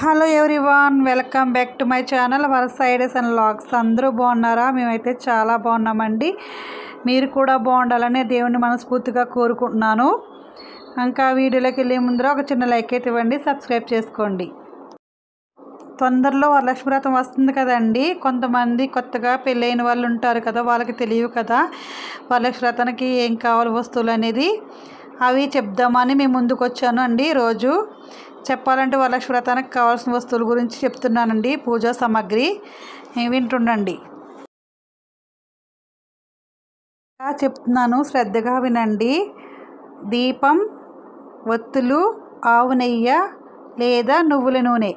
Hello everyone welcome back to my channel వరస ideas and vlogs. అందరూ బాగున్నారా? మేమైతే చాలా బాగున్నామండి. మీరు కూడా బాగుండాలని దేవుని మనస్ఫూర్తిగా కోరుకుంటున్నాను. ఇంకా వీడియోలోకి వెళ్ళే ముందర ఒక చిన్న లైక్ అయితే ఇవ్వండి సబ్స్క్రైబ్ చేసుకోండి. తొందరలో వరలక్ష్మి వ్రతం వస్తుంది కదండి. కొంతమంది కొత్తగా పెళ్ళైన వాళ్ళు ఉంటారు కదా వాళ్ళకి తెలియవు కదా వరలక్ష్మి వ్రతానికి ఏం కావాలి వస్తువులు అనేది. అవి చెప్దామని మేము ముందుకు వచ్చాను అండి రోజు చెప్పాలంటే వరలక్ష్మి వ్రతానికి కావాల్సిన వస్తువుల గురించి చెప్తున్నానండి. పూజా సామాగ్రి. వింటుండండి. చెప్తున్నాను. శ్రద్ధగా వినండి. దీపం ఒత్తులు ఆవు నెయ్యి లేదా నువ్వుల నూనె.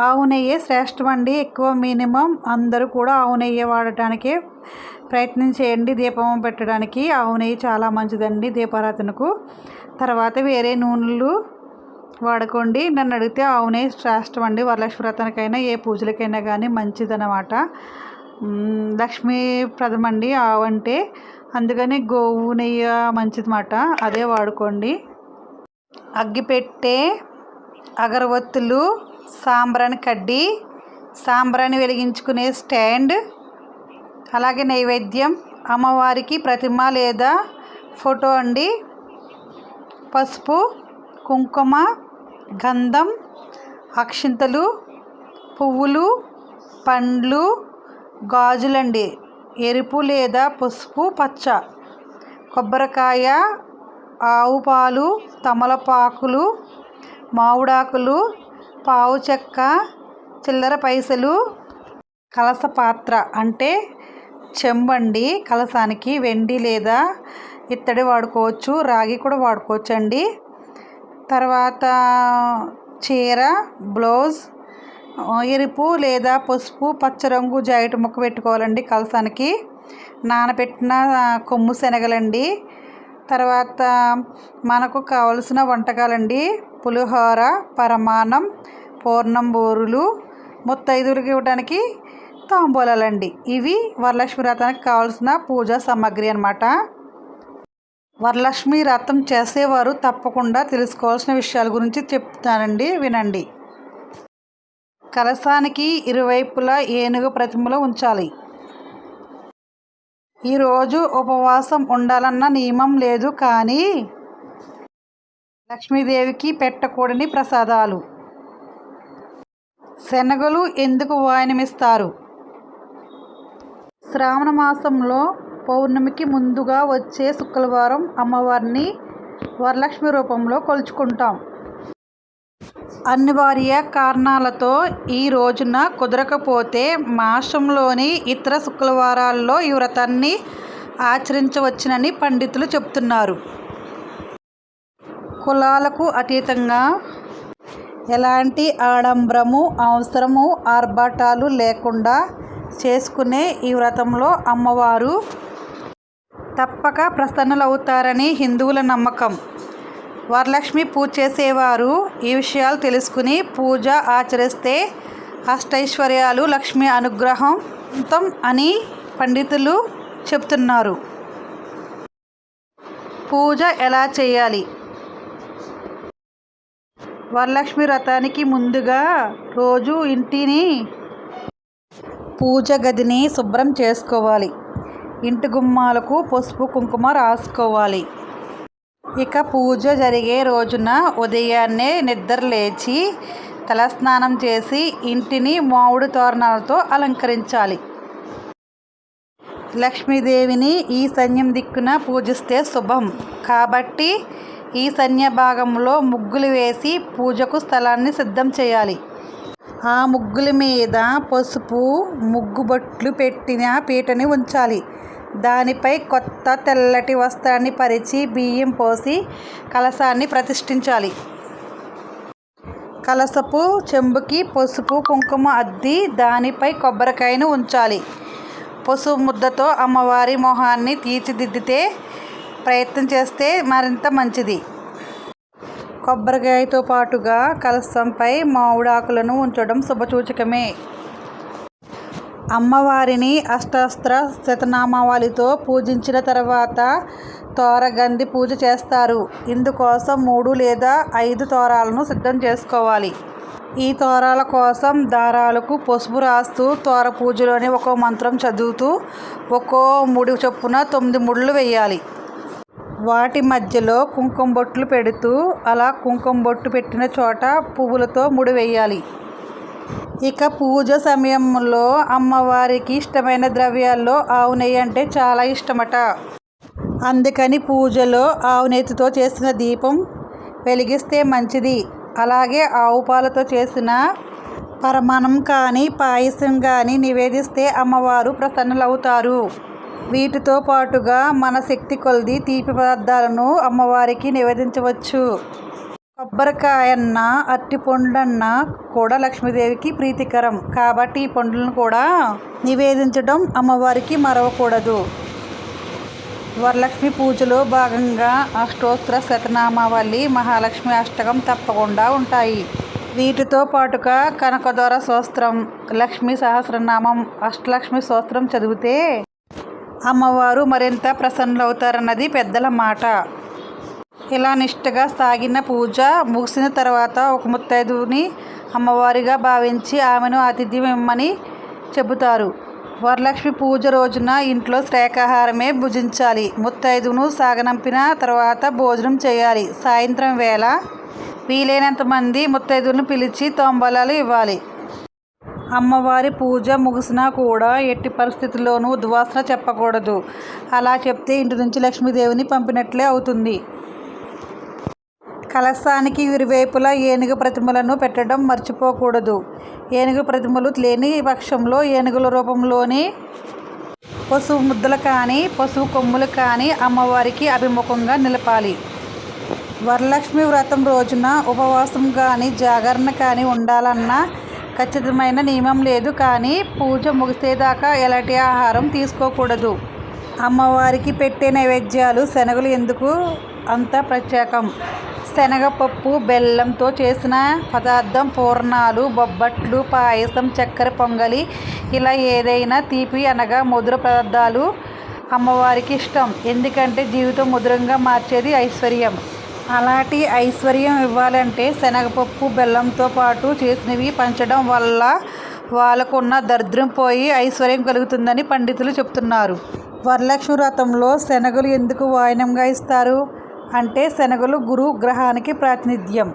ఆవు నెయ్యి శ్రేష్టం అండి ఎక్కువ మినిమం అందరూ కూడా ఆవు నెయ్యి వాడటానికి ప్రయత్నం చేయండి. దీపం పెట్టడానికి ఆవు నెయ్యి చాలా మంచిదండి దీపారాధనకు. తర్వాత వేరే నూనెలు వాడుకోండి. నన్ను అడిగితే ఆవు నెయ్యి శ్రేష్టం అండి. వరలక్ష్మి వ్రతానికైనా ఏ పూజలకైనా కానీ మంచిదన్నమాట. లక్ష్మీప్రదం అండి ఆవు అంటే. అందుకని గోవు నెయ్యి మంచిదన్నమాట. అదే వాడుకోండి. అగ్గిపెట్టే అగరవత్తులు సాంబ్రాణి కడ్డీ సాంబ్రాణి వెలిగించుకునే స్టాండ్ అలాగే నైవేద్యం అమ్మవారికి ప్రతిమ లేదా ఫోటో అండి. పసుపు కుంకుమ గంధం అక్షింతలు పువ్వులు పండ్లు గాజులండి. ఎరుపు లేదా పసుపు పచ్చ. కొబ్బరికాయ ఆవు పాలు తమలపాకులు మామిడాకులు పావు చెక్క చిల్లర పైసలు కలస పాత్ర అంటే చెంబండి కలసానికి వెండి లేదా ఇత్తడి వాడుకోవచ్చు రాగి కూడా వాడుకోవచ్చు అండి తర్వాత చీర బ్లౌజ్ ఎరుపు లేదా పసుపు పచ్చ రంగు జాకెట్ ముక్క పెట్టుకోవాలండి కలసానికి. నానబెట్టిన కొమ్ము శనగలండి. తర్వాత మనకు కావలసిన వంటకాలండి. పులిహోర పరమాన్నం పూర్ణం బూరులు ముత్తైదువులకి ఇవ్వడానికి తాంబూలాలండి. ఇవి వరలక్ష్మి వ్రతానికి కావాల్సిన పూజా సామాగ్రి అనమాట వరలక్ష్మి వ్రతం చేసేవారు తప్పకుండా తెలుసుకోవాల్సిన విషయాల గురించి చెప్తానండి వినండి. కలశానికి ఇరువైపులా ఏనుగు ప్రతిమలో ఉంచాలి. ఈరోజు ఉపవాసం ఉండాలన్న నియమం లేదు కానీ లక్ష్మీదేవికి పెట్టకూడని ప్రసాదాలు. శనగలు ఎందుకు వాయనమిస్తారు? శ్రావణ మాసంలో పౌర్ణమికి ముందుగా వచ్చే శుక్రవారం అమ్మవారిని వరలక్ష్మి రూపంలో కొలుచుకుంటాం. అనివార్య కారణాలతో ఈ రోజున కుదరకపోతే మాసంలోని ఇతర శుక్రవారాల్లో ఈ వ్రతాన్ని ఆచరించవచ్చునని పండితులు చెప్తున్నారు కులాలకు అతీతంగా ఎలాంటి ఆడంబరము అవసరము ఆర్భాటాలు లేకుండా చేసుకునే ఈ వ్రతంలో అమ్మవారు తప్పక ప్రసన్నులవుతారని హిందువుల నమ్మకం. వరలక్ష్మి పూజ చేసేవారు ఈ విషయాలు తెలుసుకుని పూజ ఆచరిస్తే అష్టైశ్వర్యాలు లక్ష్మి అనుగ్రహం అని పండితులు చెప్తున్నారు పూజ ఎలా చేయాలి? వరలక్ష్మి వ్రతానికి ముందుగా రోజు ఇంటిని పూజ గదిని శుభ్రం చేసుకోవాలి. ఇంటి గుమ్మాలకు పసుపు కుంకుమ రాసుకోవాలి. ఇక పూజ జరిగే రోజున ఉదయాన్నే నిద్ర లేచి తలస్నానం చేసి ఇంటిని మామిడి తోరణాలతో అలంకరించాలి. లక్ష్మీదేవిని ఈ సైన్యం దిక్కున పూజిస్తే శుభం. కాబట్టి ఈ ఈశాన్య భాగంలో ముగ్గులు వేసి పూజకు స్థలాన్ని సిద్ధం చేయాలి. ఆ ముగ్గుల మీద పసుపు ముగ్గుబొట్లు పెట్టిన పీటని ఉంచాలి. దానిపై కొత్త తెల్లటి వస్త్రాన్ని పరిచి బియ్యం పోసి కలశాన్ని ప్రతిష్ఠించాలి. కలసపు చెంబుకి పసుపు కుంకుమ అద్ది దానిపై కొబ్బరికాయను ఉంచాలి. పసుపు ముద్దతో అమ్మవారి మొహాన్ని తీర్చిదిద్దితే ప్రయత్నం చేస్తే మరింత మంచిది. కొబ్బరికాయతో పాటుగా కలసంపై మామిడాకులను ఉంచడం శుభసూచకమే. అమ్మవారిని అష్టాస్త్ర శతనామావళితో పూజించిన తర్వాత తోరగంది పూజ చేస్తారు. ఇందుకోసం మూడు లేదా ఐదు తోరాలను సిద్ధం చేసుకోవాలి. ఈ తోరాల కోసం దారాలకు పసుపు రాస్తూ తోర పూజలోని ఒక్కో మంత్రం చదువుతూ ఒక్కో ముడి చొప్పున తొమ్మిది ముళ్ళు వేయాలి. వాటి మధ్యలో కుంకుమ బొట్లు పెడుతూ అలా కుంకుమ బొట్టు పెట్టిన చోట పువ్వులతో ముడి వేయాలి. ఇక పూజ సమయంలో అమ్మవారికి ఇష్టమైన ద్రవ్యాల్లో ఆవు నెయ్యి అంటే చాలా ఇష్టమట. అందుకని పూజలో ఆవు నెయ్యితో చేసిన దీపం వెలిగిస్తే మంచిది. అలాగే ఆవు పాలతో చేసిన పరమాణం కానీ పాయసం కానీ నివేదిస్తే అమ్మవారు ప్రసన్నులవుతారు. వీటితో పాటుగా మన శక్తి కొలది తీపి పదార్థాలను అమ్మవారికి నివేదించవచ్చు. కొబ్బరికాయన్న అరటి పండ్లన్న కూడా లక్ష్మీదేవికి ప్రీతికరం. కాబట్టి ఈ పండ్లను కూడా నివేదించడం అమ్మవారికి మరవకూడదు. వరలక్ష్మి పూజలో భాగంగా అష్టోత్తర శతనామావళి మహాలక్ష్మి అష్టకం తప్పకుండా ఉంటాయి. వీటితో పాటుగా కనకదొర సోస్త్రం లక్ష్మీ సహస్రనామం అష్టలక్ష్మి సోస్త్రం చదివితే అమ్మవారు మరింత ప్రసన్నులవుతారన్నది పెద్దల మాట. ఇలా నిష్టగా సాగిన పూజ ముగిసిన తర్వాత ఒక ముత్తైదుని అమ్మవారిగా భావించి ఆమెను అతిథి ఇమ్మని చెబుతారు. వరలక్ష్మి పూజ రోజున ఇంట్లో శాకాహారమే భుజించాలి. ముత్తైదును సాగనంపిన తర్వాత భోజనం చేయాలి. సాయంత్రం వేళ వీలైనంత మంది ముత్తైదులను పిలిచి తోంబలాలు ఇవ్వాలి. అమ్మవారి పూజ ముగిసినా కూడా ఎట్టి పరిస్థితుల్లోనూ ఉద్వాసన చెప్పకూడదు. అలా చెప్తే ఇంటి నుంచి లక్ష్మీదేవిని పంపినట్లే అవుతుంది. కలశానికి ఇరువైపులా ఏనుగు ప్రతిమలను పెట్టడం మర్చిపోకూడదు. ఏనుగు ప్రతిమలు లేని పక్షంలో ఏనుగుల రూపంలోని పశువు ముద్దలు కానీ పశువు కొమ్ములు కానీ అమ్మవారికి అభిముఖంగా నిలపాలి. వరలక్ష్మి వ్రతం రోజున ఉపవాసం కానీ జాగరణ కానీ ఉండాలన్న ఖచ్చితమైన నియమం లేదు కానీ పూజ ముగిసేదాకా ఎలాంటి ఆహారం తీసుకోకూడదు. అమ్మవారికి పెట్టే నైవేద్యాలు శనగలు ఎందుకు అంత ప్రత్యేకం? శనగపప్పు బెల్లంతో చేసిన పదార్థం పూర్ణాలు బొబ్బట్లు పాయసం చక్కెర పొంగలి ఇలా ఏదైనా తీపి అనగా మధుర పదార్థాలు అమ్మవారికి ఇష్టం. ఎందుకంటే జీవితం మధురంగా మార్చేది ఐశ్వర్యం. అలాంటి ఐశ్వర్యం ఇవ్వాలంటే శనగపప్పు బెల్లంతో పాటు చేసినవి పంచడం వల్ల వాళ్ళకున్న దరిద్రం పోయి ఐశ్వర్యం కలుగుతుందని పండితులు చెప్తున్నారు. వరలక్ష్మి వ్రతంలో శనగలు ఎందుకు వాయినంగా ఇస్తారు? అంటే శనగలు గురు గ్రహానికి ప్రాతినిధ్యం.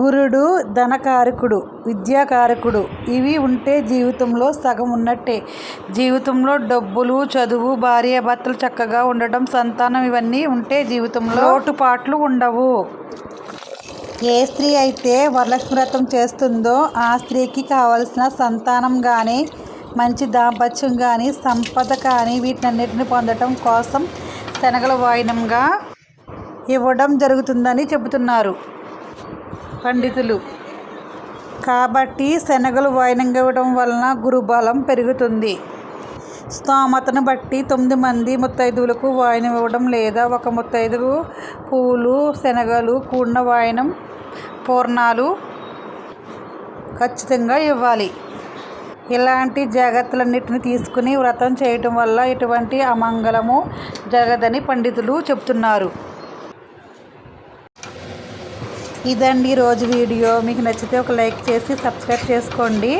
గురుడు ధనకారకుడు విద్యాకారకుడు ఇవి ఉంటే జీవితంలో సగం ఉన్నట్టే. జీవితంలో డబ్బులు చదువు భార్య భర్తలు చక్కగా ఉండడం సంతానం ఇవన్నీ ఉంటే జీవితంలో లోటుపాట్లు ఉండవు. ఏ స్త్రీ అయితే వరలక్ష్మి వ్రతం చేస్తుందో ఆ స్త్రీకి కావలసిన సంతానం కానీ మంచి దాంపత్యం కానీ సంపద కానీ వీటినన్నిటిని పొందటం కోసం శనగల వాయినంగా ఇవ్వడం జరుగుతుందని చెబుతున్నారు పండితులు. కాబట్టి శనగలు వాయినంగా ఇవ్వడం వలన గురుబలం పెరుగుతుంది. స్తోమతను బట్టి తొమ్మిది మంది ముత్తైదువులకు వాయినం ఇవ్వడం లేదా ఒక ముత్తైదువు పూలు శనగలు కూడిన వాయినం పూర్ణాలు ఖచ్చితంగా ఇవ్వాలి. ఇలాంటి జాగ్రత్తలన్నిటిని తీసుకుని వ్రతం చేయటం వల్ల ఎటువంటి అమంగళము జరగదని పండితులు చెప్తున్నారు. ఇదండి రోజు వీడియో. మీకు నచ్చితే ఒక లైక్ చేసి సబ్స్క్రైబ్ చేసుకోండి.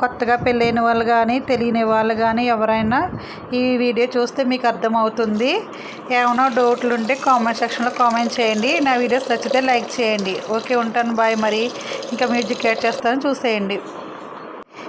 కొత్తగా పెళ్ళైన వాళ్ళు కానీ తెలియని వాళ్ళు కానీ ఎవరైనా ఈ వీడియో చూస్తే మీకు అర్థమవుతుంది. ఏమైనా డౌట్లు ఉంటే కామెంట్ సెక్షన్లో కామెంట్ చేయండి. నా వీడియోస్ నచ్చితే లైక్ చేయండి. ఓకే ఉంటాను. బాయ్ మరి. ఇంకా మ్యూజిక్ యాడ్ చేస్తాను. చూసేయండి.